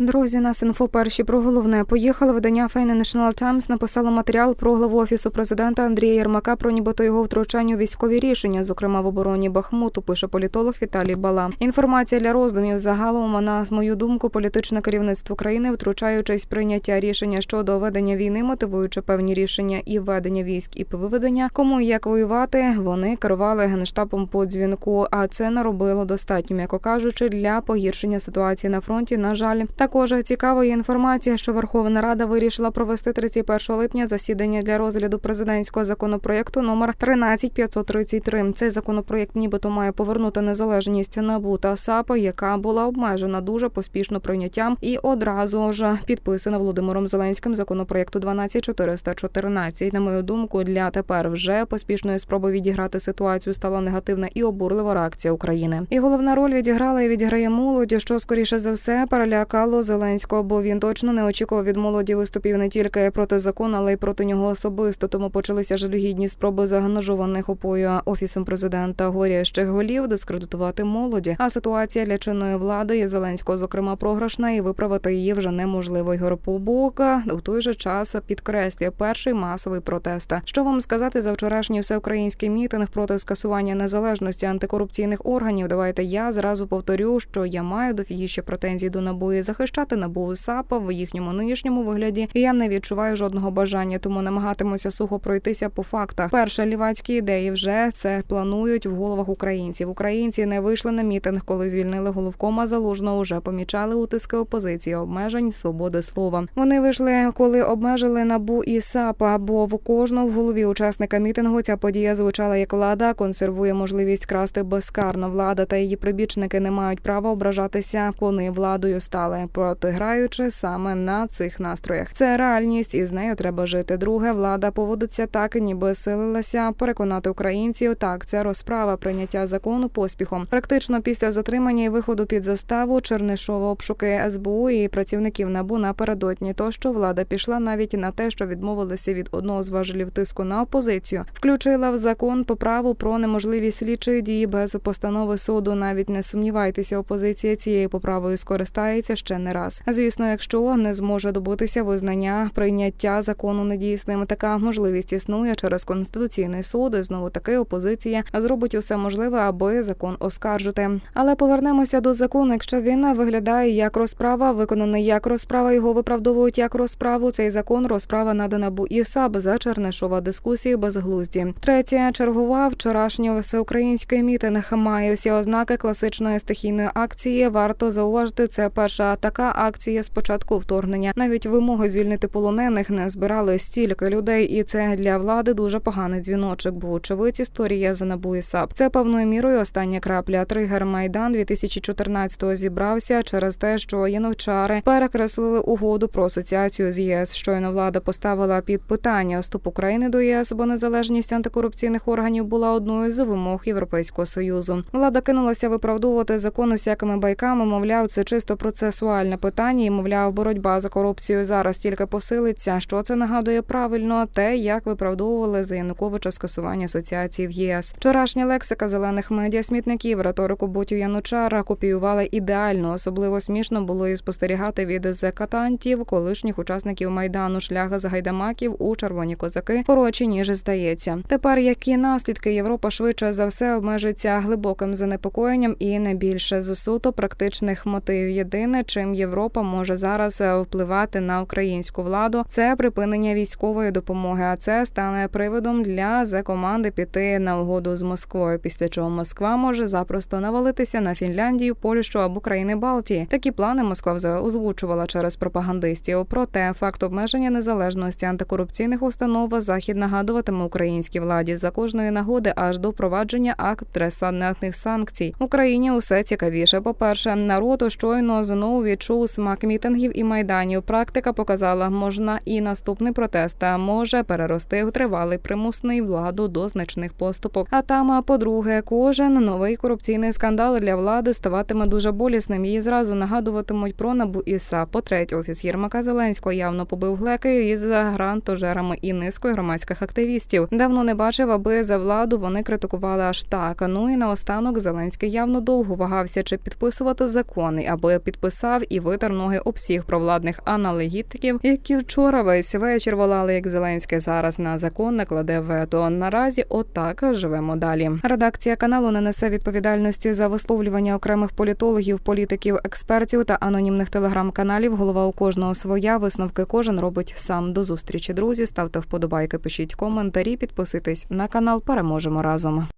Друзі, нас інфо перші про головне. Поїхали видання Financial Times написало матеріал про главу офісу президента Андрія Єрмака про нібито його втручання у військові рішення, зокрема в обороні Бахмуту. Пише політолог Віталій Бала. Інформація для роздумів загалом на мою думку, політичне керівництво країни, втручаючись прийняття рішення щодо ведення війни, мотивуючи певні рішення і ведення військ, і виведення, кому і як воювати, вони керували генштабом по дзвінку. А це наробило достатньо, м'яко кажучи, для погіршення ситуації на фронті. На жаль, також цікава є інформація, що Верховна Рада вирішила провести 31 липня засідання для розгляду президентського законопроекту номер 13533. Цей законопроект нібито має повернути незалежність НАБУ та САПа, яка була обмежена дуже поспішно прийняттям і одразу ж підписана Володимиром Зеленським законопроекту 12414. На мою думку, для тепер вже поспішної спроби відіграти ситуацію стала негативна і обурлива реакція України. І головна роль відіграла і відіграє молодь, що скоріше за все перелякало Зеленського, бо він точно не очікував від молоді виступів не тільки проти закону, але й проти нього особисто. Тому почалися жалюгідні спроби заангажованих опою офісом президента горящих голів дискредитувати молоді. А ситуація для чинної влади і Зеленського, зокрема, програшна, і виправити її вже неможливо. Ігор Побока в той же час підкреслює перший масовий протест. Що вам сказати за вчорашній всеукраїнський мітинг проти скасування незалежності антикорупційних органів? Давайте я зразу повторю, що я маю дофігіще претензій до НАБУ і захищати НАБУ і САПа в їхньому нинішньому вигляді. Я не відчуваю жодного бажання, тому намагатимуся сухо пройтися по фактах. Перше лівацькі ідеї вже це планують в головах українців. Українці не вийшли на мітинг, коли звільнили головкома залужного. Вже помічали утиски опозиції, обмежень свободи слова. Вони вийшли, коли обмежили набу і САПа. Бо в кожного в голові учасника мітингу ця подія звучала як влада консервує можливість красти безкарно. Влада та її прибічники не мають права ображатися, вони владою стали, протиграючи саме на цих настроях. Це реальність, і з нею треба жити. Друге, влада поводиться так, ніби силилася переконати українців. Так, це розправа прийняття закону поспіхом. Практично після затримання і виходу під заставу Чернишова обшуки СБУ і працівників набу напередодні. То що влада пішла навіть на те, що відмовилися від одного з важелів тиску на опозицію, включила в закон поправу про неможливість слідчої дії без постанови суду. Навіть не сумнівайтеся, опозиція цією поправою скористається ще не раз. Звісно, якщо не зможе добитися визнання прийняття закону недійсним, така можливість існує через конституційний суд. Знову таки опозиція зробить усе можливе, аби закон оскаржити. Але повернемося до закону. Якщо він виглядає як розправа, виконаний як розправа, його виправдовують як розправу. Цей закон розправа надана бу і САБ за Чернишова дискусії безглузді. Третє чергова вчорашнього всеукраїнський мітинг має всі ознаки класичної стихійної акції. Варто зауважити, це перша така акція з початку вторгнення. Навіть вимоги звільнити полонених не збирали стільки людей, і це для влади дуже поганий дзвіночок. Бо очевидь історія за НАБУ САП. Це певною мірою остання крапля. Тригер майдан 2014-го зібрався через те, що яновчари перекреслили угоду про асоціацію з ЄС. Щойно влада поставила під питання вступ України до ЄС, бо незалежність антикорупційних органів була одною з вимог Європейського союзу. Влада кинулася виправдовувати закон усякими байками. Мовляв, це чисто процесуальне питання, і мовляв, боротьба за корупцію зараз тільки посилиться. Що це нагадує правильно? Те, як виправдовували за Януковича скасування асоціації в ЄС. Вчорашня лексика зелених медіа смітників, риторику ботів Янучара копіювали ідеально. Особливо смішно було і спостерігати від закатантів, колишніх учасників майдану, шляга з гайдамаків у червоні козаки. Коротше, ніж здається. Тепер які наслідки Європа швидше за все обмежиться глибоким занепокоєнням і не більше з суто практичних мотивів. Єдине, чим Європа може зараз впливати на українську владу, це припинення військової допомоги. А це стане приводом для за команди піти на угоду з Москвою. Після чого Москва може запросто навалитися на Фінляндію, Польщу або країни Балтії. Такі плани Москва вже озвучувала через пропагандистів. Проте факт обмеження незалежності антикорупційних установ захід нагадуватиме українській владі за кожної нагоди аж до провадження акт тресанетних санкцій. Україні усе цікавіше. По перше, народ щойно знову відчув смак мітингів і майданів. Практика показала, можна і наступний протест може перерости в тривалий примусний владу до значних поступок. А там, по-друге, кожен новий корупційний скандал для влади ставатиме дуже болісним. Її зразу нагадуватимуть про набу і САП. По третє, офіс Єрмака Зеленського явно побив глеки із грантожерами і низкою громадських активістів. Давно не бачив, аби за владу вони критикували аж так. Ну і наостанок Зеленський явно довго вагався, чи підписувати закони, аби підписав і витер ноги об всіх провладних аналегітиків, які вчора весь вечір волали, як Зеленський зараз на закон накладе вето. Наразі отак живемо далі. Редакція каналу не несе відповідальності за висловлювання окремих політологів, політиків, експертів та анонімних телеграм-каналів. Голова у кожного своя. Висновки кожен робить сам. До зустрічі, друзі. Ставте вподобайки, пишіть коментарі, підписуйтесь на канал. Переможемо разом.